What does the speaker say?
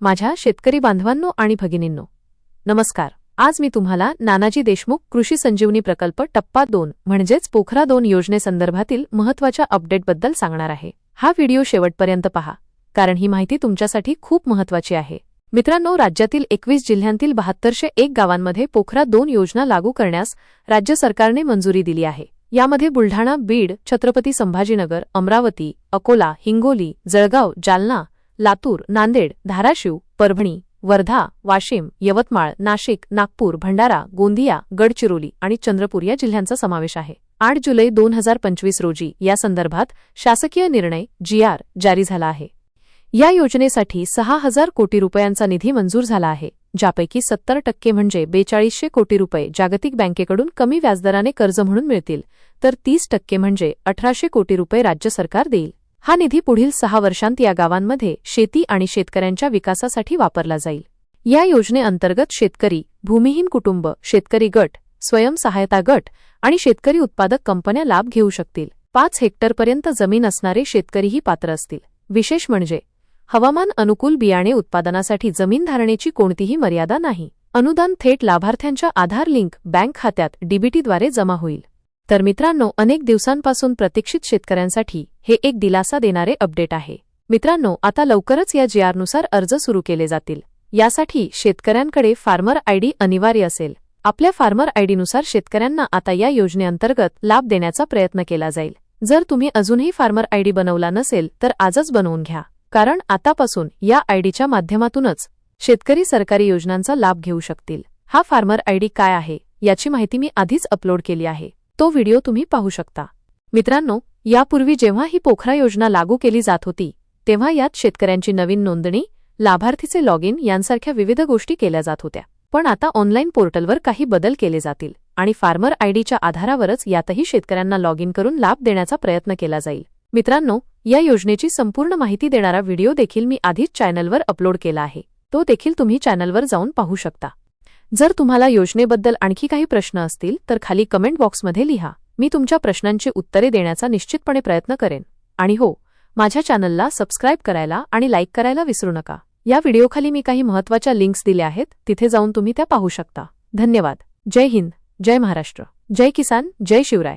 माझ्या शेतकरी बांधवांनो आणि भगिनींनो नमस्कार. आज मी तुम्हाला नानाजी देशमुख कृषी संजीवनी प्रकल्प टप्पा दोन म्हणजेच पोखरा दोन योजनेसंदर्भातील महत्त्वाच्या अपडेटबद्दल सांगणार आहे. हा व्हिडिओ शेवटपर्यंत पहा कारण ही माहिती तुमच्यासाठी खूप महत्त्वाची आहे. मित्रांनो राज्यातील एकवीस जिल्ह्यांतील बहात्तरशे एक गावांमध्ये पोखरा दोन योजना लागू करण्यास राज्य सरकारने मंजुरी दिली आहे. यामध्ये बुलढाणा बीड छत्रपती संभाजीनगर अमरावती अकोला हिंगोली जळगाव जालना लातूर नांदेड धाराशिव परभणी वर्धा वाशिम यवतमाळ नाशिक नागपूर भंडारा गोंदिया गडचिरोली आणि चंद्रपूर या जिल्ह्यांचा समावेश आहे. आठ जुलै दोन हजार पंचवीस रोजी या संदर्भात शासकीय निर्णय जीआर जारी झाला आहे. या योजनेसाठी सहा हजार कोटी रुपयांचा निधी मंजूर झाला आहे ज्यापैकी सत्तर टक्के म्हणजे बेचाळीसशे कोटी रुपये जागतिक बँकेकडून कमी व्याजदराने कर्ज म्हणून मिळतील तर तीस टक्के म्हणजे अठराशे कोटी रुपये राज्य सरकार देईल. हा निधी पुढील सहा वर्षांत या गावांमध्ये शेती आणि शेतकऱ्यांच्या विकासासाठी वापरला जाईल. या योजनेअंतर्गत शेतकरी भूमिहीन कुटुंब शेतकरी गट स्वयंसहायता गट आणि शेतकरी उत्पादक कंपन्या लाभ घेऊ शकतील. पाच हेक्टरपर्यंत जमीन असणारे शेतकरीही पात्र असतील. विशेष म्हणजे हवामान अनुकूल बियाणे उत्पादनासाठी जमीन धारणेची कोणतीही मर्यादा नाही. अनुदान थेट लाभार्थ्यांच्या आधार लिंक बँक खात्यात डीबीटीद्वारे जमा होईल. तर मित्रांनो अनेक दिवसांपासून प्रतीक्षित शेतकऱ्यांसाठी हे एक दिलासा देणारे अपडेट आहे. मित्रांनो आता लवकरच या जीआरनुसार अर्ज सुरू केले जातील. यासाठी शेतकऱ्यांकडे फार्मर आयडी अनिवार्य असेल. आपल्या फार्मर आयडीनुसार शेतकऱ्यांना आता या योजनेअंतर्गत लाभ देण्याचा प्रयत्न केला जाईल. जर तुम्ही अजूनही फार्मर आयडी बनवला नसेल तर आजच बनवून घ्या. कारण आतापासून या आयडीच्या माध्यमातूनच शेतकरी सरकारी योजनांचा लाभ घेऊ शकतील. हा फार्मर आयडी काय आहे याची माहिती मी आधीच अपलोड केली आहे. तो व्हिडिओ तुम्ही पाहू शकता. मित्रांनो यापूर्वी जेव्हा ही पोखरा योजना लागू केली जात होती तेव्हा यात शेतकऱ्यांची नवीन नोंदणी लाभार्थीचे लॉग इन यांसारख्या विविध गोष्टी केल्या जात होत्या. पण आता ऑनलाईन पोर्टलवर काही बदल केले जातील आणि फार्मर आयडीच्या आधारावरच यातही शेतकऱ्यांना लॉग इन करून लाभ देण्याचा प्रयत्न केला जाईल. मित्रांनो या योजनेची संपूर्ण माहिती देणारा व्हिडिओ देखील मी आधीच चॅनलवर अपलोड केला आहे. तो देखील तुम्ही चॅनलवर जाऊन पाहू शकता. जर तुम्हाला योजनेबद्दल आणखी काही प्रश्न असतील तर खाली कमेंट बॉक्समध्ये लिहा. मी तुमच्या प्रश्नांची उत्तरे देण्याचा निश्चितपणे प्रयत्न करेन. आणि हो माझ्या चॅनलला सबस्क्राईब करायला आणि लाईक करायला विसरू नका. या व्हिडिओखाली मी काही महत्त्वाच्या लिंक्स दिल्या आहेत तिथे जाऊन तुम्ही त्या पाहू शकता. धन्यवाद. जय हिंद. जय महाराष्ट्र. जय किसान. जय शिवराय.